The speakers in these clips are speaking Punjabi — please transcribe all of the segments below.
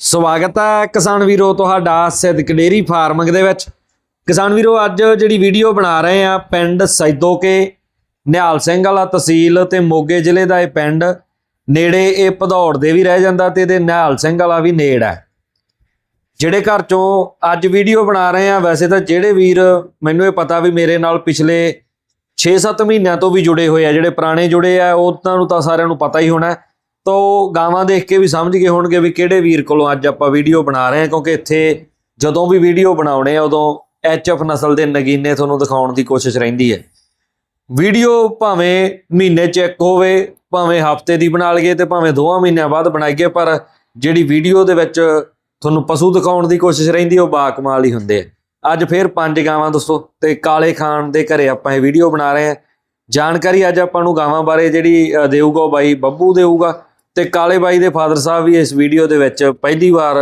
ਸਵਾਗਤ ਹੈ ਕਿਸਾਨ ਵੀਰੋ, ਤੁਹਾਡਾ ਸਿੱਧਕ ਡੇਰੀ ਫਾਰਮਿੰਗ ਦੇ ਵਿੱਚ। ਕਿਸਾਨ ਵੀਰੋ, ਅੱਜ ਜਿਹੜੀ ਵੀਡੀਓ ਬਣਾ ਰਹੇ ਆ, ਪਿੰਡ ਸੈਦੋਕੇ, ਨਿਹਾਲ ਸਿੰਘ ਵਾਲਾ ਤਹਿਸੀਲ ਤੇ ਮੋਗੇ ਜ਼ਿਲ੍ਹੇ ਦਾ ਇਹ ਪਿੰਡ। ਨੇੜੇ ਇਹ ਭਦੌੜ ਦੇ ਵੀ ਰਹਿ ਜਾਂਦਾ ਤੇ ਇਹਦੇ ਨਿਹਾਲ ਸਿੰਘ ਵਾਲਾ ਵੀ ਨੇੜ ਹੈ। ਜਿਹੜੇ ਘਰ ਚੋਂ ਅੱਜ ਵੀਡੀਓ ਬਣਾ ਰਹੇ ਆ, ਵੈਸੇ ਤਾਂ ਜਿਹੜੇ ਵੀਰ, ਮੈਨੂੰ ਇਹ ਪਤਾ ਵੀ ਮੇਰੇ ਨਾਲ ਪਿਛਲੇ 6-7 ਮਹੀਨਿਆਂ ਤੋਂ ਵੀ ਜੁੜੇ ਹੋਏ ਆ, ਜਿਹੜੇ ਪੁਰਾਣੇ ਜੁੜੇ ਆ, ਉਹਨਾਂ ਨੂੰ ਤਾਂ ਸਾਰਿਆਂ ਨੂੰ ਪਤਾ ਹੀ ਹੋਣਾ ਹੈ। ਤੋ ਗਾਵਾਂ ਦੇਖ ਕੇ ਵੀ ਸਮਝ ਗਏ ਹੋਣਗੇ ਵੀ ਕਿਹੜੇ ਵੀਰ ਕੋਲੋਂ ਅੱਜ ਆਪਾਂ ਵੀਡੀਓ ਬਣਾ ਰਹੇ ਹਾਂ, ਕਿਉਂਕਿ ਇੱਥੇ ਜਦੋਂ ਵੀ ਵੀਡੀਓ ਬਣਾਉਣੇ ਆ, ਉਦੋਂ ਐਚਐਫ ਨਸਲ ਦੇ ਨਗੀਨੇ ਤੁਹਾਨੂੰ ਦਿਖਾਉਣ ਦੀ ਕੋਸ਼ਿਸ਼ ਰਹਿੰਦੀ ਹੈ। ਵੀਡੀਓ ਭਾਵੇਂ ਮਹੀਨੇ ਚ ਇੱਕ ਹੋਵੇ, ਭਾਵੇਂ ਹਫ਼ਤੇ ਦੀ ਬਣਾ ਲਈਏ ਤੇ ਭਾਵੇਂ ਦੋਵਾਂ ਮਹੀਨਿਆਂ ਬਾਅਦ ਬਣਾਈਏ, ਪਰ ਜਿਹੜੀ ਵੀਡੀਓ ਦੇ ਵਿੱਚ ਤੁਹਾਨੂੰ ਪਸ਼ੂ ਦਿਖਾਉਣ ਦੀ ਕੋਸ਼ਿਸ਼ ਰਹਿੰਦੀ ਉਹ ਬਾਕਮਾਲ ਹੀ ਹੁੰਦੇ ਆ। ਅੱਜ ਫੇਰ ਪੰਜ ਗਾਵਾਂ ਦੱਸੋ ਤੇ ਕਾਲੇ ਖਾਨ ਦੇ ਘਰੇ ਆਪਾਂ ਇਹ ਵੀਡੀਓ ਬਣਾ ਰਹੇ ਹਾਂ। ਜਾਣਕਾਰੀ ਅੱਜ ਆਪਾਂ ਨੂੰ ਗਾਵਾਂ ਬਾਰੇ ਜਿਹੜੀ ਦੇਊਗਾ ਉਹ ਬਾਈ ਬੱਬੂ ਦੇਊਗਾ। ਤੇ ਕਾਲੇ ਬਾਈ ਦੇ ਫਾਦਰ ਸਾਹਿਬ ਵੀ ਇਸ ਵੀਡੀਓ ਦੇ ਵਿੱਚ ਪਹਿਲੀ ਵਾਰ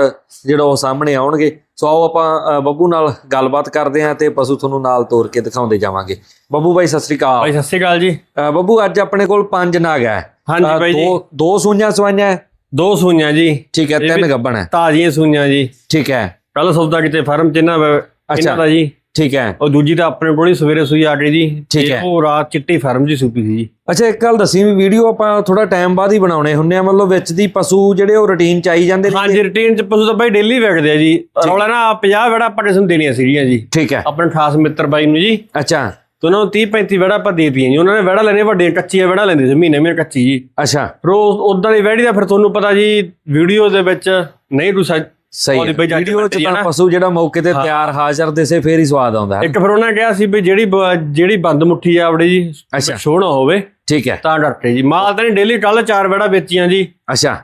ਜਿਹੜਾ ਉਹ ਸਾਹਮਣੇ ਆਉਣਗੇ। ਸੋ ਆਓ ਆਪਾਂ ਬੱਬੂ ਨਾਲ ਗੱਲਬਾਤ ਕਰਦੇ ਹਾਂ ਤੇ ਪਸ਼ੂ ਤੁਹਾਨੂੰ ਨਾਲ ਤੋਰ ਕੇ ਦਿਖਾਉਂਦੇ ਜਾਵਾਂਗੇ। ਬੱਬੂ ਬਾਈ ਸਤਿ ਸ੍ਰੀ ਅਕਾਲ। ਸਤਿ ਸ਼੍ਰੀ ਅਕਾਲ ਜੀ। ਬੱਬੂ ਅੱਜ ਆਪਣੇ ਕੋਲ ਪੰਜ ਨਾਗ ਹੈ। ਹਾਂਜੀ ਬਾਈ ਜੀ। ਦੋ ਦੋ ਸੂਈਆਂ ਸਵਾਈਆਂ? ਦੋ ਸੂਈਆਂ ਜੀ। ਠੀਕ ਹੈ ਤਿੰਨ ਗੱਬਣ ਹੈ। ਤਾਜ਼ੀਆਂ ਸੂਈਆਂ ਜੀ। ਠੀਕ ਹੈ। ਕੱਲ ਸੌਦਾ ਕਿਤੇ ਫਾਰਮ ਚ। ਇਹਨਾਂ ਦਾ ਜੀ। ਠੀਕ ਹੈ। ਉਹ ਦੂਜੀ ਤਾਂ ਆਪਣੇ ਕੋਲ ਹੀ ਸਵੇਰੇ ਸੂਈ ਆ ਗਈ ਜੀ। ਠੀਕ ਹੈ। ਉਹ ਰਾਤ ਚਿੱਟੀ ਫਾਰਮ ਜੀ ਸੂਪੀ ਸੀ ਜੀ। ਅੱਛਾ ਇੱਕ ਗੱਲ ਦੱਸੀ ਵੀ ਵੀਡੀਓ ਆਪਾਂ ਥੋੜਾ ਟਾਈਮ ਬਾਅਦ ਹੀ ਬਣਾਉਣੇ ਹੁੰਨੇ ਆ ਮਤਲਬ ਵਿੱਚ ਦੀ ਪਸ਼ੂ ਜਿਹੜੇ ਉਹ ਰੁਟੀਨ ਚ ਆਈ ਜਾਂਦੇ ਨੇ ਹਾਂਜੀ ਰੂਟੀਨ ਚ ਪਸ਼ੂ ਤਾਂ ਬਾਈ ਡੇਲੀ ਵੇਖਦੇ ਆ ਜੀ। ਰੌਲਾ ਨਾ 50 ਵੜਾ ਆਪਾਂ ਕਿਸਮ ਦੇਣੀਆਂ ਸੀਗੀਆਂ ਜੀ। ਠੀਕ ਹੈ। ਆਪਣੇ ਖਾਸ ਮਿੱਤਰ ਬਾਈ ਨੂੰ ਜੀ। ਅੱਛਾ। ਤੇ ਉਹਨਾਂ ਨੂੰ 30 35 ਵੜਾ ਆਪਾਂ ਦੇ ਦਿੱਤੀਆਂ ਜੀ। ਉਹਨਾਂ ਨੇ ਵੜਾ ਲੈਣੇ ਵੱਡੇ ਕੱਚੀਆਂ ਵੜਾ ਲੈਂਦੇ ਸੀ ਮਹੀਨੇ ਮਹੀਨੇ ਕੱਚੀ ਜੀ। ਅੱਛਾ। ਰੋਜ਼ ਉਦਾਂ ਦੀ ਵੜੀ ਦਾ ਫਿਰ ਤੁਹਾਨੂੰ ਪਤਾ ਜੀ ਵੀਡੀਓ ਦੇ ਵਿੱਚ ਨਹੀਂ ਰੁਸਾ ਸਹੀ ਵੀਡੀਓ ਚ ਤਾਂ। ਪਸ਼ੂ ਜਿਹੜਾ ਮੌਕੇ ਤੇ। ਤਿਆਰ ਹਾਜ਼ਰ ਦਿਸੇ ਫੇਰ ਹੀ ਸਵਾਦ ਆਉਂਦਾ ਹੈ ਇੱਕ ਫਿਰ ਉਹਨਾਂ ਕਿਹਾ ਸੀ ਵੀ ਜਿਹੜੀ ਜਿਹੜੀ ਬੰਦ ਮੁੱਠੀ ਆ ਆਪਣੀ ਜੀ ਅੱਛਾ। ਸੋਹਣਾ ਹੋਵੇ ਠੀਕ ਹੈ। ਤਾਂ ਡਰਤੇ ਜੀ। ਮਾਲ ਤਾਂ ਨਹੀਂ ਡੇਲੀ ਕੱਲ ਚਾਰ ਵੜਾ ਵੇਚੀਆਂ ਜੀ। ਅੱਛਾ।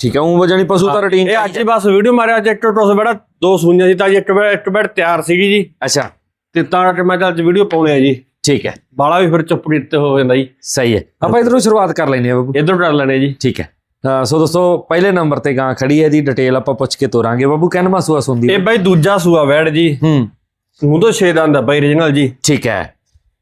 ਠੀਕ ਹੈ ਉਹ ਵਜਣੀ ਪਸ਼ੂ ਤਾਂ ਰੁਟੀਨ ਇਹ ਅੱਜ ਹੀ ਬਸ ਵੀਡੀਓ ਮਾਰਿਆ ਅੱਜ ਇੱਕ ਟੋਸ ਵੜਾ ਦੋ ਸੂਈਆਂ ਸੀ ਤਾਂ ਜੀ ਇੱਕ ਬੈੜ ਇੱਕ ਬੈੜ ਤਿਆਰ ਸੀਗੀ ਜੀ। ਅੱਛਾ। ਤੇ ਤਾਂ ਕਰਕੇ ਮੈਂ ਤਾਂ ਅੱਜ ਵੀਡੀਓ ਪਾਉਣੇ ਆ ਜੀ। ਠੀਕ ਹੈ। ਬਾਲਾ ਵੀ ਫਿਰ ਚੁੱਪ ਕੀਤੇ ਹੋ ਜਾਂਦਾ ਜੀ। ਸਹੀ ਹੈ। ਆਪਾਂ ਇਧਰੋਂ ਸ਼ੁਰੂਆਤ ਕਰ ਲੈਨੇ ਆ ਬਾਬੂ ਇਧਰ ਕਰ ਲੈਣੇ ਜੀ। ਠੀਕ ਹੈ। ਸੋ ਦੋਸਤੋ ਪਹਿਲੇ ਨੰਬਰ ਤੇ ਗਾਂ ਖੜੀ ਹੈ ਦੀ ਡਿਟੇਲ ਆਪਾਂ ਪੁੱਛ ਕੇ ਤੋਰਾਂਗੇ। ਬਾਬੂ ਕਹਿਨਮਾ ਸੂਆ ਸੁੰਦੀ ਇਹ ਬਾਈ ਦੂਜਾ ਸੂਆ ਵੈੜ ਜੀ। ਹੂੰ। ਮੂੰਹ ਤੋਂ ਛੇ ਦੰਦ ਆ ਬਾਈ ਰੀਜਨਲ ਜੀ। ਠੀਕ ਹੈ।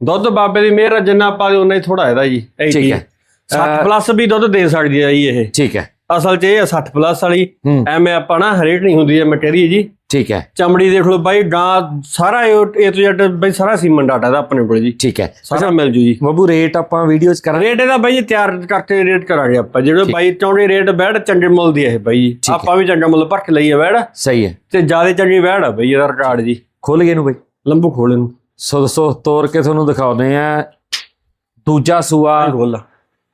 ਦੁੱਧ ਬਾਬੇ ਦੀ ਮਿਹਰ ਜਿੰਨਾ ਆਪਾਂ ਉਹਨਾਂ ਹੀ ਥੋੜਾ ਇਹਦਾ ਜੀ ਠੀਕ ਜੀ। ਹੈ। 60 ਪਲੱਸ ਵੀ ਦੁੱਧ ਦੇ ਸਕਦੀ ਆ ਜੀ ਇਹ। ਠੀਕ ਹੈ। ਅਸਲ 'ਚ ਇਹ ਆ 60 ਪਲੱਸ ਵਾਲੀ। ਹੂੰ। ਐਵੇਂ ਆਪਾਂ ਨਾ ਹਰੇਕ ਨਹੀਂ ਹੁੰਦੀ ਹੈ ਮਟੀਰੀਅਲ ਜੀ। ਠੀਕ ਹੈ। ਚਮੜੀ ਦੇਖ ਲਓ ਬਾਈ ਗਾਂ ਸਾਰਾ ਇਹ ਤੋਂ ਜੱਟ ਬਾਈ ਸਾਰਾ ਸੀਮਨ ਡਾਟਾ ਦਾ ਆਪਣੇ ਕੋਲ ਜੀ। ਠੀਕ ਹੈ। ਸਾਰਾ ਮਿਲ ਜੂ ਜੀ। ਬਾਬੂ ਰੇਟ ਆਪਾਂ ਵੀਡੀਓ ਚ ਕਰਾਂਗੇ। ਰੇਟ ਇਹਦਾ ਬਾਈ ਜੀ ਤਿਆਰ ਕਰਕੇ ਰੇਟ ਕਰਾਂਗੇ ਆਪਾਂ। ਜਿਹੜੇ ਬਾਈ ਚਾਹੁੰਦੇ ਰੇਟ ਬੈੜ ਚੰਗੇ ਮੁੱਲ ਦੀ ਹੈ ਇਹ ਬਾਈ ਜੀ। ਆਪਾਂ ਵੀ ਚੰਗਾ ਮੁੱਲ ਭਰ ਕੇ ਲਈ ਹੈ ਬੈੜ ਸਹੀ ਹੈ। ਤੇ ਜ਼ਿਆਦਾ ਚੰਗੀ ਬੈੜ ਆ ਬਾਈ ਇਹਦਾ ਰਿਕਾਰਡ ਜੀ। ਖੋਲ ਗਏ ਨੂੰ ਬਈ। ਲੰਬੂ ਖੋਲੇ ਨੂੰ ਸੋ ਦੋਸਤੋ ਤੋਰ ਕੇ ਤੁਹਾਨੂੰ ਦਿਖਾਉਂਦੇ ਆ ਦੂਜਾ ਸੂਆ।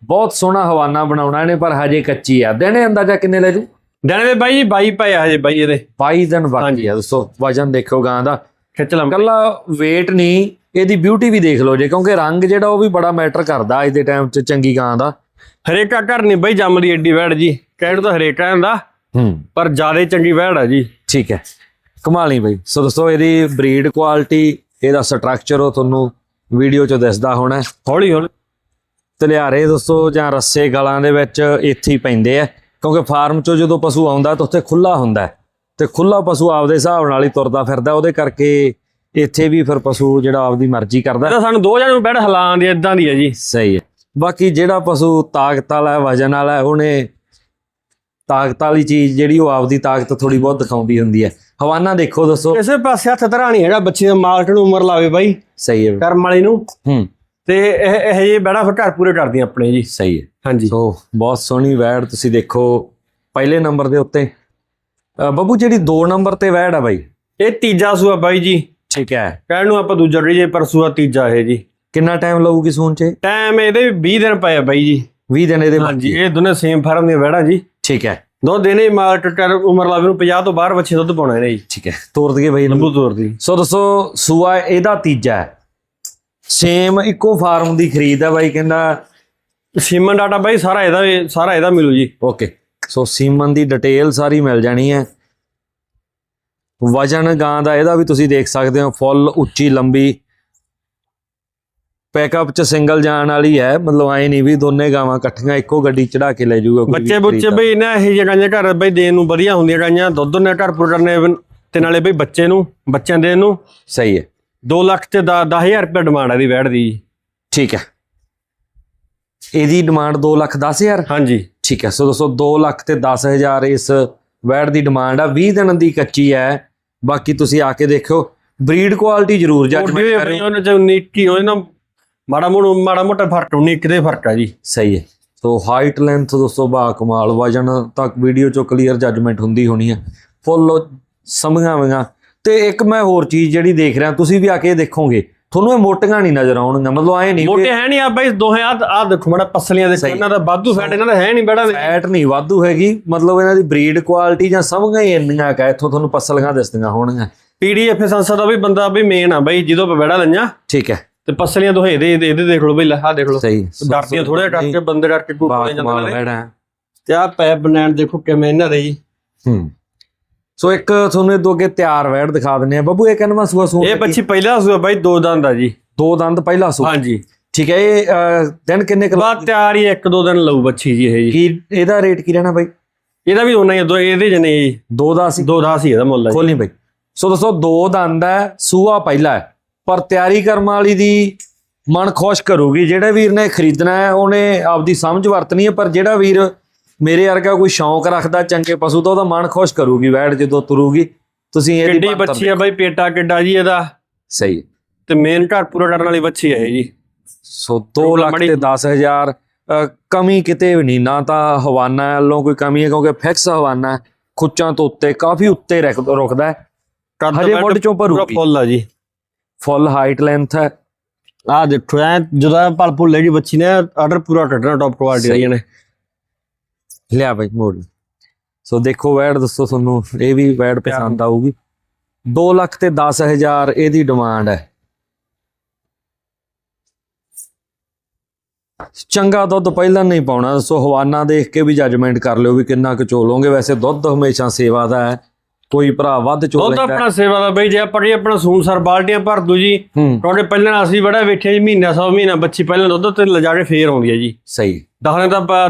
ਬਹੁਤ ਸੋਹਣਾ ਹਵਾਨਾ ਬਣਾਉਣਾ ਇਹਨੇ ਪਰ ਹਜੇ ਕੱਚੀ ਆ। ਦਿਨੇ ਅੰਦਾਜ਼ਾ ਕਿੰਨੇ ਲੈ ਜੂ? ਦੇਣੇ ਦੇ ਬਾਈ ਜੀ ਪਏ ਆ ਹਜੇ ਬਾਈ ਇਹਦੇ। 22 ਦਿਨ ਬਾਕੀ। ਆ ਦੋਸਤੋ ਵਜਨ ਦੇਖੋ ਗਾਂ ਦਾ। ਖਿੱਚ ਲੰਮ ਕੱਲਾ weight ਨਹੀਂ ਇਹਦੀ ਬਿਊਟੀ ਵੀ ਦੇਖ ਲਓ ਜੇ ਕਿਉਂਕਿ ਰੰਗ ਜਿਹੜਾ ਉਹ ਵੀ ਬੜਾ ਮੈਟਰ ਕਰਦਾ ਅੱਜ ਦੇ ਟਾਈਮ 'ਚ ਚੰਗੀ ਗਾਂ ਦਾ। ਹਰੇਕਾ ਘਰ ਨਹੀਂ ਬਾਈ ਜੰਮਦੀ ਐਡੀ ਬੈੜ ਜੀ। ਕਹਿਣ ਤਾਂ ਹਰੇਕਾ ਹੁੰਦਾ ਹੂੰ। ਪਰ ਜ਼ਿਆਦਾ ਚੰਗੀ ਬੈੜ ਆ ਜੀ। ਠੀਕ ਹੈ। ਕਮਾਲ ਨਹੀਂ ਬਈ। ਸੋ ਦੋਸਤੋ ਇਹਦੀ ਬਰੀਡ ਕੁਆਲਿਟੀ ਇਹਦਾ ਸਟਰਕਚਰ ਉਹ ਤੁਹਾਨੂੰ ਵੀਡੀਓ 'ਚ ਦਿਸਦਾ ਹੋਣਾ। ਹੌਲੀ ਹੌਲੀ ਤਲਿਆਰੇ ਦੋਸਤੋ ਜਾਂ ਰੱਸੇ ਗਲਾਂ ਦੇ ਵਿੱਚ ਇੱਥੇ ਹੀ ਪੈਂਦੇ ਆ। ਕਿਉਂਕਿ ਫਾਰਮ 'ਚੋਂ ਜਦੋਂ ਪਸ਼ੂ ਆਉਂਦਾ ਤਾਂ ਉੱਥੇ ਖੁੱਲਾ ਹੁੰਦਾ ਤੇ ਖੁੱਲਾ ਪਸ਼ੂ ਆਪਦੇ ਹਿਸਾਬ ਨਾਲ ਹੀ ਤੁਰਦਾ ਫਿਰਦਾ ਉਹਦੇ ਕਰਕੇ ਇੱਥੇ ਵੀ ਫਿਰ ਪਸ਼ੂ ਜਿਹੜਾ ਆਪਦੀ ਮਰਜ਼ੀ ਕਰਦਾ ਤਾਂ ਸਾਨੂੰ ਦੋ ਜਣਾਂ ਨੂੰ ਬੈੜ ਹਲਾਂ ਦੀ ਇਦਾਂ ਦੀ ਹੈ ਜੀ। ਸਹੀ ਹੈ। ਬਾਕੀ ਜਿਹੜਾ ਪਸ਼ੂ ਤਾਕਤ ਵਾਲਾ ਹੈ ਵਜਨ ਵਾਲਾ ਹੈ ਉਹਨੇ ਤਾਕਤ ਵਾਲੀ ਚੀਜ਼ ਜਿਹੜੀ ਉਹ ਆਪਦੀ ਤਾਕਤ ਥੋੜੀ ਬਹੁਤ ਦਿਖਾਉਂਦੀ ਹੁੰਦੀ ਹੈ। ਹਵਾਨਾ ਦੇਖੋ ਦੱਸੋ। ਕਿਸੇ ਪਾਸੇ ਹੱਥ ਧਰਾ ਨਹੀਂ ਹੈਗਾ ਬੱਚੇ ਦਾ ਮਾਲਕ ਨੂੰ ਉਮਰ ਲਾਵੇ ਬਾਈ। ਸਹੀ ਹੈ। ਕਰਮ ਵਾਲੀ ਨੂੰ। ਹੂੰ। ਤੇ ਇਹ ਇਹ ਜੇ ਬੜਾ ਫਿਰ ਘਰ ਪੂਰੇ ਕਰਦੀਆਂ ਆਪਣੇ ਜੀ। ਸਹੀ ਹੈ। ਹਾਂਜੀ। ਸੋ ਬਹੁਤ ਸੋਹਣੀ ਵੈੜ ਤੁਸੀਂ ਦੇਖੋ ਪਹਿਲੇ ਨੰਬਰ ਦੇ ਉੱਤੇ। ਅ, ਬੱਬੂ ਜਿਹੜੀ 2 ਨੰਬਰ ਤੇ ਵੈੜ ਆ ਬਾਈ? ਇਹ ਤੀਜਾ ਸੂਆ ਬਾਈ ਜੀ। ਠੀਕ ਹੈ। ਕਹਿਣ ਨੂੰ ਆਪਾਂ ਦੂਜਾ ਰਹੀ ਜੇ ਪਰ ਸੂਆ ਤੀਜਾ ਇਹ ਜੀ। ਕਿੰਨਾ ਟਾਈਮ ਲਊਗੀ ਸੂਣ ਚ? ਟਾਈਮ ਇਹਦੇ ਵੀ 20 ਦਿਨ ਪਏ ਆ ਬਾਈ ਜੀ। 20 ਦਿਨ ਇਹਦੇ ਹਾਂਜੀ ਇਹ ਦੋਨੇ ਸੇਮ ਫਾਰਮ ਦੀਆਂ ਵੈੜਾਂ ਜੀ। ਠੀਕ ਹੈ। ਦੋ ਦਿਨੇ ਮਾਲਕ ਕਰ ਉਮਰ ਲਾਵੇ ਨੂੰ 50 ਤੋਂ ਬਾਹਰ ਬੱਚੇ ਦੁੱਧ ਪਾਉਣਾ ਇਹਨੇ ਜੀ। ਠੀਕ ਹੈ। ਤੋਰ ਦਈਏ ਬਾਈ ਇਹਨੂੰ। ਲੰਬੂ ਤੋਰ ਦੀ ਸੋ ਦੱਸੋ ਸੂਆ ਇਹਦਾ ਤੀਜਾ ਹੈ। ਸੇਮ ਇੱਕੋ ਫਾਰਮ ਦੀ ਖਰੀਦ ਹੈ ਬਾਈ ਕਹਿੰਦਾ ਸੀਮਨ ਡਾਟਾ ਬਾਈ ਸਾਰਾ ਇਹਦਾ ਸਾਰਾ ਇਹਦਾ ਮਿਲੂ ਜੀ। ਓਕੇ ਸੋ ਸੀਮਨ ਦੀ ਡਿਟੇਲ ਸਾਰੀ ਮਿਲ ਜਾਣੀ ਹੈ। ਵਜਨ ਗਾਂ ਦਾ ਇਹਦਾ ਵੀ ਤੁਸੀਂ ਦੇਖ ਸਕਦੇ ਹੋ ਫੁੱਲ ਉੱਚੀ ਲੰਬੀ। ਪੈਕਅਪ ਚ ਸਿੰਗਲ ਜਾਣ ਵਾਲੀ ਹੈ ਮਤਲਬ ਐ ਨਹੀਂ ਵੀ ਦੋਨੇ ਗਾਵਾਂ ਇਕੱਠੀਆਂ ਇੱਕੋ ਗੱਡੀ ਚੜਾ ਕੇ ਲੈ ਜਾਊਗਾ ਕੋਈ ਵੀ ਬੱਚੇ ਬੁੱਚੇ। ਬਈ ਨਾ ਇਹ ਜਗ੍ਹਾ ਘਰ ਬਈ ਦੇਣ ਨੂੰ ਵਧੀਆ ਹੁੰਦੀਆਂ ਗਾਈਆਂ ਦੁੱਧ ਨੇ ਘਰ ਵੀ- ਤੇ ਨਾਲੇ ਬਈ ਬੱਚੇ ਨੂੰ ਬੱਚਿਆਂ ਦੇ ਨੂੰ। ਸਹੀ ਹੈ। 2 ਲੱਖ ਤੇ 10000 ਰੁਪਏ ਡਿਮਾਂਡ ਹੈ ਦੀ ਵੈੜ ਦੀ। ਠੀਕ ਹੈ। ਇਹਦੀ ਡਿਮਾਂਡ 2 ਲੱਖ 10 ਹਜ਼ਾਰ? ਹਾਂਜੀ। ਠੀਕ ਹੈ ਸੋ ਦੋਸਤੋ 2 ਲੱਖ ਤੇ 10 ਹਜ਼ਾਰ ਇਸ ਵੈੜ ਦੀ ਡਿਮਾਂਡ ਆ। 20 ਦਿਨ ਦੀ ਕੱਚੀ ਹੈ। ਬਾਕੀ ਤੁਸੀਂ ਆ ਕੇ ਦੇਖਿਓ। ਬਰੀਡ ਕੁਆਲਿਟੀ ਜ਼ਰੂਰ ਜੱਜਮੈਂਟ ਕਰਿਓ। ਉਹਨਾਂ ਚ ਨੀਕੀ ਹੋਏ ਨਾ ਮਾੜਾ ਮੋੜਾ ਮਾੜਾ ਮੋਟਾ ਫ਼ਰਕ ਉਨੀ ਕਿਤੇ ਫ਼ਰਕ ਆ ਜੀ। ਸਹੀ ਹੈ। ਸੋ ਹਾਈਟ ਲੈਂਥ ਦੋਸਤੋ ਬਾ ਕਮਾਲ ਵਜਨ ਤੱਕ ਵੀਡੀਓ ਚੋਂ ਕਲੀਅਰ ਜੱਜਮੈਂਟ ਹੁੰਦੀ ਹੋਣੀ ਹੈ। ਫੁੱਲ ਸਮਝਾਵਾਂਗਾ ਤੇ ਇੱਕ ਮੈਂ ਹੋਰ ਚੀਜ਼ ਜਿਹੜੀ ਦੇਖ ਰਿਹਾ ਤੁਸੀਂ ਵੀ ਆ ਕੇ ਦੇਖੋਗੇ। ਤੁਹਾਨੂੰ ਇਹ ਮੋਟੀਆਂ ਨਹੀਂ ਨਜ਼ਰ ਆਉਣਗੀਆਂ ਮਤਲਬ ਐ ਨਹੀਂ ਮੋਟੇ ਹੈ ਨਹੀਂ ਆ ਬਾਈ ਦੋਹੇ ਆ ਆ ਦੇਖੋ ਮਾੜਾ ਪਸਲੀਆਂ ਦੇ। ਇਹਨਾਂ ਦਾ ਵਾਧੂ ਫੈਟ ਇਹਨਾਂ ਦਾ ਹੈ ਨਹੀਂ ਬੜਾ ਫੈਟ ਨਹੀਂ ਵਾਧੂ ਹੈਗੀ। ਮਤਲਬ ਇਹਨਾਂ ਦੀ ਬਰੀਡ ਕੁਆਲਿਟੀ ਜਾਂ ਸਮਝਾਂ ਹੀ ਇੰਨੀਆਂ ਕਾ ਇੱਥੋਂ ਤੁਹਾਨੂੰ ਪਸਲੀਆਂ ਦਿਸਦੀਆਂ ਹੋਣਗੀਆਂ। ਪੀਡੀਐਫ ਸੰਸਦ ਦਾ ਵੀ ਬੰਦਾ ਵੀ ਮੇਨ ਆ ਬਾਈ ਜਦੋਂ ਆਪਾਂ ਬੜਾ ਲਈਆਂ ਠੀਕ ਹੈ। ਤੇ ਪਸਲੀਆਂ ਦੋਹੇ ਇਹਦੇ ਇਹਦੇ ਦੇਖ ਲਓ ਬਈ ਆਹ ਦੇਖ ਲਓ। ਸਹੀ। ਡਰਦੀਆਂ ਥੋੜੇ ਡਰ ਕੇ ਬੰਦੇ ਡਰ ਕੇ ਬਾ ਜਾਂਦੇ ਨੇ ਤੇ ਆ ਪੈਪ ਬਣਾਉਣ ਦੇਖੋ ਕਿਵੇਂ ਇਹਨਾਂ ਦੇ ਜੀ। ਹੂੰ। ਸੋ ਇੱਕ ਤੁਹਾਨੂੰ ਇਹ ਦੋ ਅੱਗੇ ਤਿਆਰ ਵੈੜ ਦਿਖਾ ਦਿੰਨੇ ਆ ਬੱਬੂ ਇਹ ਕਹਿੰਦਾ ਸੂਆ ਸੂ ਇਹ ਬੱਚੀ ਪਹਿਲਾ ਸੂਆ ਬਾਈ ਦੋ ਦੰਦ ਆ ਜੀ। ਦੋ ਦੰਦ ਪਹਿਲਾ ਸੂ ਹਾਂਜੀ। ਠੀਕ ਹੈ ਇਹ ਦਿਨ ਕਿੰਨੇ ਕੁ ਬਾਅਦ ਤਿਆਰ ਹੀ ਇੱਕ ਦੋ ਦਿਨ ਲਊ ਬੱਚੀ ਜੀ ਇਹ ਜੀ। ਕੀ ਇਹਦਾ ਰੇਟ ਕੀ ਰਹਿਣਾ ਬਾਈ? ਇਹਦਾ ਵੀ ਉਹਨਾਂ ਹੀ ਦੋ ਇਹਦੇ ਜਨੇ ਜੀ। ਦੋ ਦਾ ਸੀ। ਦੋ ਦਾ ਸੀ ਇਹਦਾ ਮੁੱਲ ਖੋਲੀ ਬਾਈ। ਸੋ ਦੋਸਤੋ ਦੋ ਦੰਦ ਹੈ ਸੂਆ ਪਹਿਲਾ ਹੈ। ਪਰ ਤਿਆਰੀ ਕਰਮ ਵਾਲੀ ਦੀ ਮਨ ਖੁਸ਼ ਕਰੂਗੀ। ਜਿਹੜੇ ਵੀਰ ਨੇ ਖਰੀਦਣਾ ਹੈ ਉਹਨੇ ਆਪਦੀ ਸਮਝ ਵਰਤਣੀ ਹੈ ਪਰ ਜਿਹੜਾ ਵੀਰ ਮੇਰੇ ਵਰਗਾ ਕੋਈ ਸ਼ੌਂਕ ਰੱਖਦਾ ਚੰਗੇ ਪਸ਼ੂ ਤਾਂ ਉਹਦਾ ਮਨ ਖੁਸ਼ ਕਰੂਗੀ ਵੈੜ ਜਦੋਂ ਤੁਰੂਗੀ। ਤੁਸੀਂ ਇਹਦੀ ਕਿੱਡੀ ਬੱਚੀ ਆ ਬਾਈ ਪੇਟਾ ਕਿੱਡਾ ਜੀ ਇਹਦਾ। ਸਹੀ। ਤੇ ਮੇਨ ਘਰ ਪੂਰਾ ਕਰਨ ਵਾਲੀ ਬੱਚੀ ਹੈ ਜੀ। ਸੋ 2 ਲੱਖ ਤੇ 10000 ਕਮੀ ਕਿਤੇ ਵੀ ਨਹੀਂ ਨਾ ਤਾਂ ਹਵਾਨਾ ਵੱਲੋਂ ਕੋਈ ਕਮੀ ਹੈ ਕਿਉਂਕਿ ਫਿਕਸ ਹਵਾਨਾ ਖੁੱਚਾਂ ਤੋਂ ਉੱਤੇ ਕਾਫੀ ਉੱਤੇ ਰੁਕ- ਰੁਕਦਾ ਹੈ। ਹਜੇ ਮੁੱਢ ਚੋਂ ਪੂਰਾ ਭਰੂਗੀ। ਫੁੱਲ ਆ ਜੀ। ਫੁੱਲ ਹਾਈਟ ਲੈਂਥ ਹੈ। ਆ ਦੇਖੋ ਐ ਜਦੋਂ ਪਲ ਭੁੱਲੇ ਜੀ ਬੱਚੀ ਨੇ ਆਰਡਰ ਪੂਰਾ ਕੱਢਣਾ ਟੌਪ ਕੁਆਲਿਟੀ ਦਾ ਜੀ ਇਹਨੇ ਲਿਆ ਬਾਈ ਮੋੜ। ਸੋ ਦੇਖੋ ਵੈੜ ਦੱਸੋ ਤੁਹਾਨੂੰ ਇਹ ਵੀ ਵੈੜ ਪਸੰਦ ਆਊਗੀ। 2 ਲੱਖ ਤੇ 10000 ਇਹਦੀ ਡਿਮਾਂਡ ਹੈ। ਚੰਗਾ ਦੁੱਧ ਪਹਿਲਾਂ ਨਹੀਂ ਪਾਉਣਾ ਸੋ ਹਵਾਨਾ ਦੇਖ ਕੇ ਵੀ ਜੱਜਮੈਂਟ ਕਰ ਲਿਓ ਵੀ ਕਿੰਨਾ ਕੁ ਚੋਲੋਗੇ ਵੈਸੇ ਦੁੱਧ ਹਮੇਸ਼ਾ ਸੇਵਾ ਦਾ ਹੈ ਕੋਈ ਭਰਾ ਵੱਧ ਚੋ ਦੁੱਧ ਲੈਂਦਾ ਹੈ। ਆਪਣਾ ਸੇਵਾ ਦਾ ਬਈ ਜੇ ਆਪਾਂ ਜੀ ਆਪਣਾ ਸੂਨ ਸਰ ਬਾਲਟੀਆਂ ਭਰ ਦੂ ਜੀ ਕਿਉਂਕਿ ਪਹਿਲਾਂ ਅਸੀਂ ਬੜਾ ਵੇਖਿਆ ਜੀ ਮਹੀਨਾ ਸੌ ਮਹੀਨਾ ਬੱਚੀ ਪਹਿਲਾਂ ਦੁੱਧ ਤੇ ਲਿਜਾ ਕੇ ਫੇਰ ਆਉਂਦੀ ਹੈ ਜੀ। ਸਹੀ। ਦਸ ਦਿਨ ਤਾਂ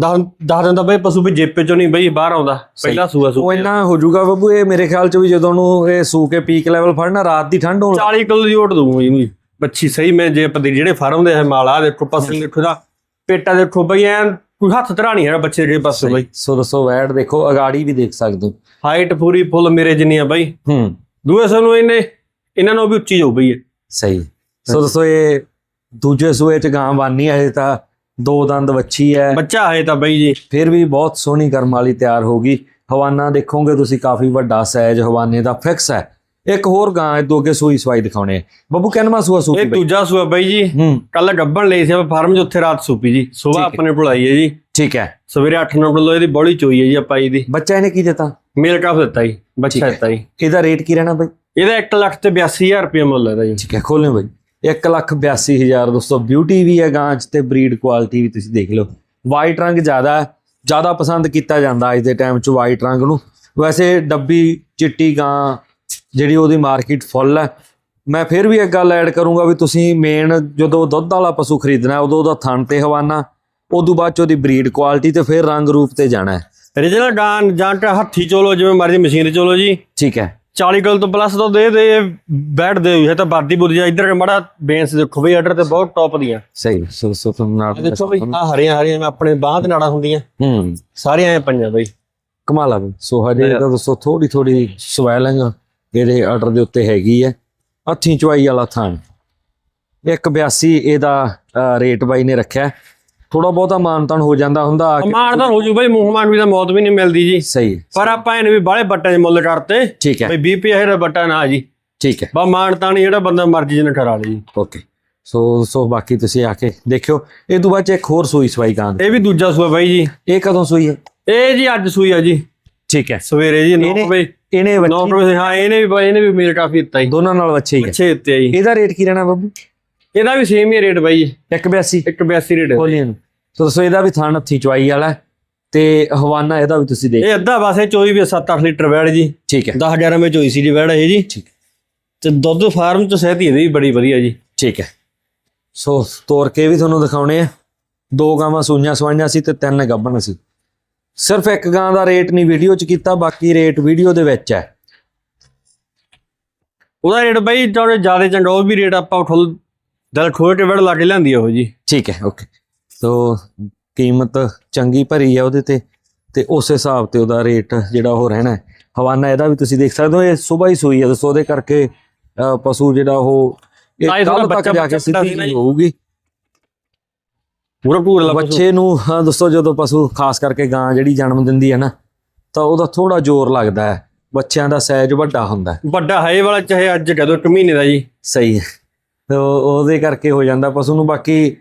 ਦਸ ਦਿਨ ਤਾਂ ਬਈ ਪਸ਼ੂ ਵੀ ਜੇਪੇ ਚੋਂ ਨਹੀਂ ਬਈ ਬਾਹਰ ਆਉਂਦਾ। ਪਹਿਲਾ ਸੂਆ ਸੂ ਉਹ ਇੰਨਾ ਹੋ ਜਾਊਗਾ ਬੱਬੂ ਇਹ ਮੇਰੇ ਖਿਆਲ ਚ ਵੀ ਜਦੋਂ ਨੂੰ ਇਹ ਸੂ ਕੇ ਪੀਕ ਲੈਵਲ ਫੜਨਾ ਰਾਤ ਦੀ ਠੰਡ ਹੋਣ ਲੱਗ 40 ਕਿਲੋ ਦੀ ਓਟ ਦੂੰਗਾ ਇਹਨੂੰ। ਬੱਚੀ ਸਹੀ ਮੈਂ ਜੇ ਆਪਾਂ ਦੇ ਜਿਹੜੇ ਫਾਰਮ ਦੇ ਹੈ ਮਾਲਾ ਦੇਖੋ ਪਸਲ ਦੇਖੋ ਦਾ ਪੇਟਾ ਦੇਖੋ ਬਈ ਐਨ ਕੋਈ ਹੱਥ ਧਰਾ ਨਹੀਂ ਹੈ ਬੱਚੇ ਦੇ ਪਾਸੇ ਬਈ। ਸੋ ਦੱਸੋ ਵੈੜ ਦੇਖੋ ਅਗਾੜੀ ਵੀ ਦੇਖ ਸਕਦੇ ਹੋ। ਹਾਈਟ ਪੂਰੀ ਫੁੱਲ ਮੇਰੇ ਜਿੰਨੀ ਆ ਬਈ। ਹੂੰ। ਦੂਏ ਸਾਨੂੰ ਇਹਨੇ ਇਹਨਾਂ ਨੂੰ ਵੀ ਉੱਚੀ ਜਾਊ ਬਈ। ਸਹੀ। ਸੋ ਦੱਸੋ ਇਹ ਦੂਜੇ ਸੂਏ ਚ ਗਾਂ ਬਾਨੀ ਹੈ ਤਾਂ ਦੋ ਦੰਦ ਵੱਛੀ ਹੈ। ਬੱਚਾ ਹੈ ਤਾਂ ਬਈ ਜੀ। ਫਿਰ ਵੀ ਬਹੁਤ ਸੋਹਣੀ ਕਰਮ ਵਾਲੀ ਤਿਆਰ ਹੋਗੀ ਹਵਾਨਾ ਦੇਖੋਗੇ ਤੁਸੀਂ ਕਾਫੀ ਵੱਡਾ ਸਾਈਜ਼ ਹਵਾਨੇ ਦਾ ਫਿਕਸ ਹੈ। ਇੱਕ ਹੋਰ ਗਾਂ ਇਹ ਦੋ ਅੱਗੇ ਸੂਈ ਸਵਾਈ ਦਿਖਾਉਣੇ। ਬੱਬੂ ਕਹਿੰਦਾ ਸੂਆ ਸੂਪੀ ਇਹ ਦੂਜਾ ਸੂਆ ਬਈ ਜੀ। ਹੂੰ। ਕੱਲ ਗੱਬਣ ਲਈ ਸੀ ਆਪਾਂ ਫਾਰਮ 'ਚ ਉੱਥੇ ਰਾਤ ਸੂਪੀ ਜੀ। ਸਵੇਰ ਹੈ। ਆਪਣੇ ਕੋਲ ਆਈ ਹੈ ਜੀ। ਠੀਕ ਹੈ। ਸਵੇਰੇ 8-9 ਕਿਲੋ ਇਹਦੀ ਬੋਲੀ ਚੋਈ ਹੈ ਜੀ ਆਪਾਂ ਇਹਦੀ। ਬੱਚਾ ਇਹਨੇ ਕੀ ਦਿੱਤਾ? ਮੇਲ ਕਾਫ ਦਿੱਤਾ ਜੀ। ਬੱਚਾ ਹੈ। ਦਿੱਤਾ ਜੀ। ਇਹਦਾ ਰੇਟ ਕੀ ਰਹਿਣਾ ਬਈ? ਇਹਦਾ 1 ਲੱਖ ਤੇ 82000 ਰੁਪਏ ਮੁੱਲ ਇਹਦਾ ਜੀ। ਠੀਕ ਹੈ ਖੋਲਿਓ ਬਈ। 1 ਲੱਖ 82000 ਦੋਸਤੋ ਬਿਊਟੀ ਵੀ ਹੈ ਗਾਂ ਚ ਤੇ ਬਰੀਡ ਕੁਆਲਿਟੀ ਵੀ ਤੁਸੀਂ ਦੇਖ ਲਓ। ਵਾਈਟ ਰੰਗ ਜ਼ਿਆਦਾ ਹੈ ਜ਼ਿਆਦਾ ਪਸੰਦ ਕੀਤਾ ਜਾਂਦਾ ਅੱਜ ਦੇ ਟਾਈਮ ਚ ਵਾਈਟ ਰੰਗ ਨੂੰ। ਵੈਸੇ ਡੱਬੀ ਚਿੱਟੀ ਗਾਂ ਜਿਹੜੀ ਉਹਦੀ ਮਾਰਕੀਟ ਫੁੱਲ ਹੈ। ਮੈਂ ਫਿਰ ਵੀ ਇੱਕ ਗੱਲ ਐਡ ਕਰੂੰਗਾ ਵੀ ਤੁਸੀਂ ਮੇਨ ਜਦੋਂ ਦੁੱਧ ਵਾਲਾ ਪਸ਼ੂ ਖਰੀਦਣਾ ਉਦੋਂ ਉਹਦਾ ਥਣ ਤੇ ਹਵਾਨਾ ਉਦੋਂ ਬਾਅਦ ਚ ਉਹਦੀ ਬਰੀਡ ਕੁਆਲਿਟੀ ਤੇ ਫਿਰ ਰੰਗ ਰੂਪ ਤੇ ਜਾਣਾ ਹੈ। ਰੀਜਨਲ ਗਾਂ ਜਾਂ ਹੱਥੀ ਚੋਲੋ ਜਿਵੇਂ ਮਰਜ਼ੀ ਮਸ਼ੀਨ ਚੋਲੋ ਜੀ। ਠੀਕ ਹੈ। 40 ਕਿਲੋ ਤੋਂ ਪਲੱਸ ਤੋਂ ਦੇ ਦੇ ਬੈਠ ਦੇ ਹੈ ਤਾਂ ਬਾਦੀ ਬੁਰਜਾ ਇੱਧਰ ਮੜਾ ਬੇਂਸ ਦੇਖੋ ਬਈ ਆਰਡਰ ਤੇ ਬਹੁਤ ਟੌਪ ਦੀਆਂ। ਸਹੀ ਸੋ ਸੋ ਤੁਹਾਨੂੰ ਨਾਲ ਇਹ ਦੇਖੋ ਬਈ ਆ ਹਰੀਆਂ ਹਰੀਆਂ ਆਪਣੇ ਬਾਹਾਂ ਤੇ ਨਾੜਾਂ ਹੁੰਦੀਆਂ। ਹੂੰ। ਸਾਰੀਆਂ ਐ ਪੰਜਾਂ ਬਈ। ਕਮਾਲ ਆ ਸੋ ਹਜੇ. ਤਾਂ ਦੱਸੋ ਥੋੜੀ ਥੋੜੀ ਸਵੈਲਿੰਗ ਇਹਦੇ ਆਰਡਰ ਦੇ ਉੱਤੇ ਹੈਗੀ ਹੈ ਹੱਥੀਂ ਚੁਆਈ ਵਾਲਾ ਥਾਂ 182 ਇਹਦਾ ਰੇਟ ਬਾਈ ਨੇ ਰੱਖਿਆ। ਥੋੜਾ ਬਹੁਤਾ ਮਾਨਤਾਨ ਹੋ ਜਾਂਦਾ ਹੁੰਦਾ ਆ ਕੇ- ਮਾਨ ਤਾਂ ਹੋ ਜੂ ਬਈ ਮੂੰਹ ਮਾਨ ਵੀ ਤਾਂ ਮੌਤ ਵੀ ਨਹੀਂ ਮਿਲਦੀ ਜੀ। ਸਹੀ ਪਰ ਆਪਾਂ ਇਹਨੇ ਵੀ ਬਾਹਲੇ ਬੱਟਾਂ ਦੇ ਮੁੱਲ ਕਰਤੇ। ਠੀਕ ਹੈ। ਬਈ ਬੀਪੀ ਹੈ ਬੱਟਾ ਨਾ ਜੀ। ਠੀਕ ਹੈ। ਬਾ ਮਾਨ ਤਾਂ ਨਹੀਂ ਜਿਹੜਾ ਬੰਦਾ ਮਰਜ਼ੀ ਜਨ ਠਰਾ ਲਈ ਓਕੇ। ਸੋ ਸੋ ਬਾਕੀ ਤੁਸੀਂ ਆ ਕੇ ਦੇਖਿਓ। ਇਹ ਤੋਂ ਬਾਅਦ ਇੱਕ ਹੋਰ ਸੂਈ ਸਵਾਈ ਗਾਂ ਦੀ। ਇਹ ਵੀ ਦੂਜਾ ਸੂਆ ਬਾਈ ਜੀ। ਇਹ ਕਦੋਂ ਸੂਈ ਹੈ? ਇਹ ਜੀ ਅੱਜ ਸੂਈ ਆ ਜੀ। ਠੀਕ ਹੈ। ਸਵੇਰੇ ਜੀ 9 ਇਹਨੇ- ਵਜੇ। ਇਹਨੇ 9 ਬੱਚੀ ਵਜੇ ਹਾਂ ਇਹਨੇ ਵੀ ਬਾਈ ਇਹਨੇ ਵੀ ਮੇਲ ਕਾਫੀ ਦਿੱਤਾ ਜੀ। ਦੋਨਾਂ ਨਾਲ ਬੱਚੇ ਹੀ। ਹੈ ਅੱਛੇ ਦਿੱਤੇ ਜੀ। ਇਹਦਾ ਰੇਟ ਕੀ ਰਹਿਣਾ ਬੱਬੂ? ਇਹਦਾ ਵੀ ਸੇਮ ਹੀ ਰੇਟ ਬਾਈ। ਜੀ 182 182 ਰੇਟ। ਖੋਲੀਏ ਨੂੰ ਸੋ ਦੱਸੋ ਇਹਦਾ ਵੀ ਥਾਣ ਹੱਥੀਂ ਚੁਆਈ ਵਾਲਾ ਤੇ ਹਵਾਨਾ ਇਹਦਾ ਵੀ ਤੁਸੀਂ ਦੇਖ ਇਹ ਅੱਧਾ ਬਾਸੇ ਚੋਈ ਵੀ 7-8 ਲੀਟਰ ਵੈੜ ਜੀ। ਠੀਕ ਹੈ। 10 11 ਵਿੱਚ ਚੋਈ ਸੀ ਜੀ ਵੈੜ ਇਹ ਜੀ। ਠੀਕ ਤੇ ਦੁੱਧ ਫਾਰਮ ਚ ਸਹਿਤੀ ਇਹਦੀ ਵੀ ਬੜੀ ਵਧੀਆ ਜੀ। ਠੀਕ ਹੈ। ਸੋ ਤੋਰ ਕੇ ਵੀ ਤੁਹਾਨੂੰ ਦਿਖਾਉਣੇ ਆ। ਦੋ ਗਾਵਾਂ ਸੂਈਆਂ ਸਵਾਈਆਂ ਸੀ ਤੇ ਤਿੰਨ ਗੱਭਣ ਸੀ। ਸਿਰਫ ਇੱਕ ਗਾਂ ਦਾ ਰੇਟ ਨਹੀਂ ਵੀਡੀਓ 'ਚ ਕੀਤਾ ਬਾਕੀ ਰੇਟ ਵੀਡੀਓ ਦੇ ਵਿੱਚ ਹੈ। ਉਹਦਾ ਰੇਟ ਬਾਈ ਜ਼ਿਆਦਾ ਉਹ ਵੀ ਰੇਟ ਆਪਾਂ ਠੁੱਲ ਦਲ ਖੋਲ ਕੇ ਵੜ ਲਾ ਕੇ ਲਿਆਂਦੀ ਆ ਉਹ ਜੀ। ਠੀਕ ਹੈ ਓਕੇ ਸੋ ਕੀਮਤ ਚੰਗੀ ਭਰੀ ਹੈ ਉਹਦੇ ਤੇ ਤੇ ਉਸ ਹਿਸਾਬ ਤੇ ਉਹਦਾ ਰੇਟ ਜਿਹੜਾ ਉਹ ਰਹਿਣਾ ਹੈ। ਹਵਾਨਾ ਇਹਦਾ ਵੀ ਤੁਸੀਂ ਦੇਖ ਸਕਦੇ ਹੋ ਇਹ ਸਵੇਰ ਹੀ ਸੂਈ ਹੈ ਉਹਦੇ ਕਰਕੇ ਪਸ਼ੂ ਜਿਹੜਾ ਉਹ ਇਹ ਕੱਲ ਤੱਕ ਜਾ ਕੇ ਸਿੱਧੀ ਸੀ। ਹੋਊਗੀ। ਪੂਰਾ ਪੂਰਾ ਬੱਚੇ ਨੂੰ ਹਾਂ ਦੋਸਤੋ ਜਦੋਂ ਪਸ਼ੂ ਖਾਸ ਕਰਕੇ ਗਾਂ ਜਿਹੜੀ ਜਨਮ ਦਿੰਦੀ ਹੈ ਨਾ ਤਾਂ ਉਹਦਾ ਥੋੜਾ ਜ਼ੋਰ ਲੱਗਦਾ ਹੈ। ਬੱਚਿਆਂ ਦਾ ਸਾਈਜ਼ ਵੱਡਾ ਹੁੰਦਾ ਹੈ। ਵੱਡਾ ਹੈ ਇਹ ਵਾਲਾ ਚਾਹੇ ਅੱਜ ਕਦੋਂ ਇੱਕ ਮਹੀਨੇ ਦਾ ਜੀ। ਸਹੀ ਹੈ। ਉਹਦੇ ਕਰਕੇ ਹੋ ਜਾਂਦਾ ਪਸ਼ੂ ਨੂੰ ਬਾਕੀ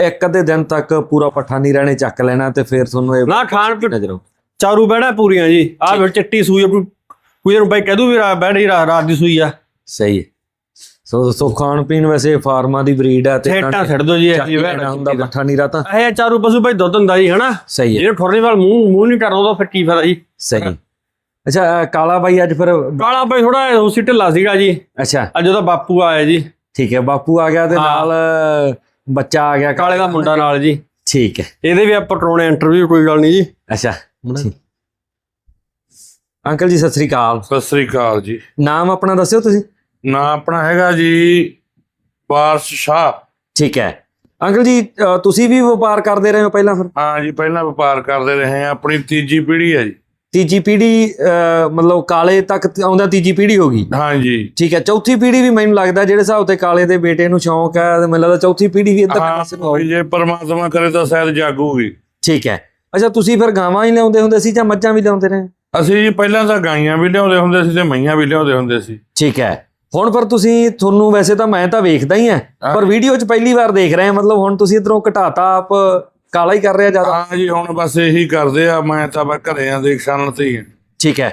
ਇੱਕ ਅੱਧੇ ਦਿਨ ਤੱਕ ਪੂਰਾ ਪੱਠਾ ਨਹੀਂ ਰਹਿਣੇ ਚੱਕ ਲੈਣਾ ਤੇ ਫਿਰ ਤੁਹਾਨੂੰ ਇਹ ਨਾ ਖਾਣ ਪੀ ਨਜ਼ਰ ਚਾਰੂ ਬਹਿਣਾ ਪੂਰੀਆਂ ਜੀ। ਆਹ ਫਿਰ ਚਿੱਟੀ ਸੂਈ ਆ, ਕੋਈ ਨੂੰ ਬਾਈ ਕਹਿ ਦੂ ਵੀ ਰਾ- ਬਹਿ ਰਹੀ ਰਾ- ਰਾਤ ਦੀ ਸੂਈ ਆ। ਸਹੀ ਹੈ। ਸੋ ਦੋਸਤੋ ਖਾਣ ਪੀਣ ਵੈਸੇ ਫਾਰਮਾਂ ਦੀ ਬਰੀਡ ਹੈ ਤੇ ਠੇਟਾਂ ਛੱਡ ਦੋ ਜੀ ਇਹ ਲੈਣਾ ਹੁੰਦਾ ਪੱਠਾ ਨਹੀਂ ਰਤਾ। ਇਹ ਚਾਰੂ ਪਸ਼ੂ ਭਾਈ ਦੁੱਧ ਹੁੰਦਾ ਜੀ ਹਨਾ? ਸਹੀ ਹੈ। ਜਿਹੜੇ ਠੁਰਨੇ ਵਾਲ ਮੂੰਹ ਮੂੰਹ ਨਹੀਂ ਕਰਦਾ ਉਹਦਾ ਫਿਰ ਕੀ ਫਾਇਦਾ ਜੀ? ਸਹੀ। ਅੱਛਾ ਕਾਲਾ ਬਾਈ ਅੱਜ ਫਿਰ ਕਾਲਾ ਭਾਈ ਥੋੜਾ ਉਸੇ ਢਿੱਲਾ ਸੀਗਾ ਜੀ। ਅੱਛਾ। ਅੱਜ ਉਹਦਾ ਬਾਪੂ ਆਇਆ ਜੀ। ਠੀਕ ਹੈ ਬਾਪੂ ਆ ਗਿਆ ਤੇ। ਨਾਲ ਬੱਚਾ ਆ ਗਿਆ। ਕਾਲੇ ਦਾ ਮੁੰਡਾ ਨਾਲ ਜੀ। ਠੀਕ ਹੈ। ਇਹਦੇ ਵੀ ਆਪਾਂ ਕਰਾਉਣੇ ਇੰਟਰਵਿਊ ਕੋਈ ਗੱਲ ਨਹੀਂ ਜੀ। ਅੱਛਾ। ਅੰਕਲ ਜੀ ਸਤਿ ਸ੍ਰੀ ਅਕਾਲ। ਸਤਿ ਸ੍ਰੀ ਅਕਾਲ ਜੀ। ਨਾਮ ਆਪਣਾ ਦੱਸਿਓ ਤੁਸੀਂ? ਨਾਂ ਆਪਣਾ ਹੈਗਾ ਜੀ ਵਾਰਸ ਸ਼ਾਹ। ਠੀਕ ਹੈ। ਅੰਕਲ ਜੀ ਤੁਸੀਂ ਵੀ ਵਪਾਰ ਕਰਦੇ ਰਹੇ ਹੋ ਪਹਿਲਾਂ ਫਿਰ? ਹਾਂ ਜੀ ਪਹਿਲਾਂ ਵਪਾਰ ਕਰਦੇ ਰਹੇ ਹਾਂ। ਆਪਣੀ ਤੀਜੀ ਪੀੜ੍ਹੀ ਹੈ ਜੀ। ਤੀਜੀ ਪੀੜ੍ਹੀ ਮਤਲਬ ਕਾਲੇ ਤੱਕ ਤ- ਆਉਂਦਾ ਤੀਜੀ ਪੀੜ੍ਹੀ ਹੋ ਗਈ। ਹਾਂ ਜੀ ਠੀਕ ਹੈ ਚੌਥੀ ਪੀੜ੍ਹੀ ਵੀ ਮੈਨੂੰ ਲੱਗਦਾ ਜਿਹੜੇ ਹਿਸਾਬ ਤੇ ਕਾਲੇ ਦੇ ਬੇਟੇ ਨੂੰ ਸ਼ੌਂਕ ਹੈ ਤੇ ਮੈਨੂੰ ਲੱਗਦਾ ਚੌਥੀ ਪੀੜ੍ਹੀ ਵੀ ਇੱਧਰ ਹਾਂ ਪਾਸੇ ਨੂੰ ਆਊਗੀ। ਵੀ ਜੇ ਪਰਮਾਤਮਾ ਕਰੇ ਤਾਂ ਸ਼ਾਇਦ ਜਾਗੂਗੀ ਠੀਕ ਹੈ। ਅੱਛਾ ਤੁਸੀਂ ਫਿਰ ਗਾਵਾਂ ਹੀ ਲਿਆਉਂਦੇ ਹੁੰਦੇ ਸੀ ਜਾਂ ਮੱਝਾਂ ਵੀ ਲਿਆਉਂਦੇ ਰਹੇ? ਅਸੀਂ ਜੀ ਪਹਿਲਾਂ ਤਾਂ ਗਾਈਆਂ ਵੀ ਲਿਆਉਂਦੇ ਹੁੰਦੇ ਸੀ ਤੇ ਮਈਆਂ ਵੀ ਲਿਆਉਂਦੇ ਹੁੰਦੇ ਸੀ। ਠੀਕ ਹੈ। ਹੁਣ ਪਰ ਤੁਸੀਂ ਤੁਹਾਨੂੰ ਵੈਸੇ ਤਾਂ ਮੈਂ ਤਾਂ ਵੇਖਦਾ ਹੀ ਆ ਪਰ ਵੀਡੀਓ 'ਚ ਪਹਿਲੀ ਵਾਰ ਦੇਖ ਰਹੇ ਹਾਂ ਮਤਲਬ ਹੁਣ ਤੁਸੀਂ ਇਧਰੋਂ ਘਟਾਤਾ ਆਪ ਕਾਲਾ ਹੀ ਕਰ ਰਿਹਾ ਜ਼ਿਆਦਾ ਹਾਂ ਜੀ ਹੁਣ ਬਸ ਇਹੀ ਕਰਦੇ ਆ ਮੈਂ ਤਾਂ ਬਸ ਘਰੇ ਆ ਦੇਖ ਛਾਨਣ ਤੇ ਹੀ ਆ। ਠੀਕ ਹੈ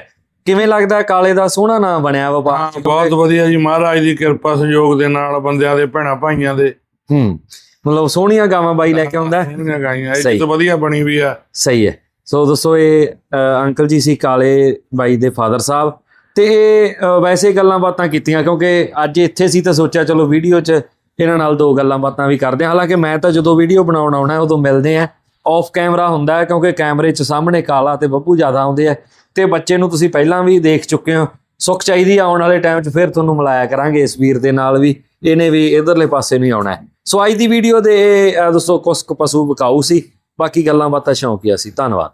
ਕਿਵੇਂ ਲੱਗਦਾ ਕਾਲੇ ਦਾ ਸੋਹਣਾ ਨਾਮ ਬਣਿਆ ਵਪਾਰ ਹਾਂ? ਬਹੁਤ ਵਧੀਆ ਜੀ ਮਹਾਰਾਜ ਦੀ ਕਿਰਪਾ ਸੰਯੋਗ ਦੇ ਨਾਲ ਬੰਦਿਆਂ ਦੇ ਭੈਣਾਂ ਭਾਈਆਂ ਦੇ ਹੂੰ ਮਤਲਬ ਸੋਹਣੀਆਂ ਗਾਵਾਂ ਬਾਈ ਲੈ ਕੇ ਆਉਂਦਾ ਹੈ। ਸੋਹਣੀਆਂ ਗਾਈਆਂ ਸਹੀ। ਇਹ ਤਾਂ ਵਧੀਆ ਬਣੀ ਵੀ ਆ ਸਹੀ ਹੈ ਸੋ ਦੋਸਤੋ ਇਹ ਅ, ਅੰਕਲ ਜੀ ਸੀ ਕਾਲੇ ਬਾਈ ਦੇ ਫਾਦਰ ਸਾਹਿਬ ਤੇ ਇਹ ਅ, ਵੈਸੇ ਗੱਲਾਂ ਬਾਤਾਂ ਕੀਤੀਆਂ ਕਿਉਂਕਿ ਅੱਜ ਇੱਥੇ ਸੀ ਤਾਂ ਸੋਚਿਆ ਚਲੋ ਵੀਡੀਓ 'ਚ ਇਹਨਾਂ ਨਾਲ ਦੋ ਗੱਲਾਂ ਬਾਤਾਂ ਵੀ ਕਰਦੇ ਹਾਂ। ਹਾਲਾਂਕਿ ਮੈਂ ਤਾਂ ਜਦੋਂ ਵੀਡੀਓ ਬਣਾਉਣ ਆਉਣਾ ਉਦੋਂ ਮਿਲਦੇ ਆ ਆਫ ਕੈਮਰਾ ਹੁੰਦਾ ਹੈ ਕਿਉਂਕਿ ਕੈਮਰੇ 'ਚ ਸਾਹਮਣੇ ਕਾਲਾ ਤੇ ਬੱਬੂ ਜ਼ਿਆਦਾ ਆਉਂਦੇ ਆ। ਤੇ ਬੱਚੇ ਨੂੰ ਤੁਸੀਂ ਪਹਿਲਾਂ ਵੀ ਦੇਖ ਚੁੱਕੇ ਹੋ। ਸੁੱਖ ਚਾਹੀਦੀ ਆ ਆਉਣ ਵਾਲੇ ਟਾਈਮ 'ਚ ਫਿਰ ਤੁਹਾਨੂੰ ਮਿਲਾਇਆ ਕਰਾਂਗੇ ਇਸ ਵੀਰ ਦੇ ਨਾਲ ਵੀ। ਇਹਨੇ ਵੀ ਇਧਰਲੇ ਪਾਸੇ ਨੂੰ ਹੀ ਆਉਣਾ ਸੋ ਅੱਜ ਦੀ ਵੀਡੀਓ ਦੇ ਅ, ਦੋਸਤੋ ਕੁਛ ਪਸ਼ੂ ਵਿਕਾਊ ਸੀ। ਬਾਕੀ ਗੱਲਾਂ ਬਾਤਾਂ ਸ਼ੌਂਕੀਆ ਸੀ। ਧੰਨਵਾਦ।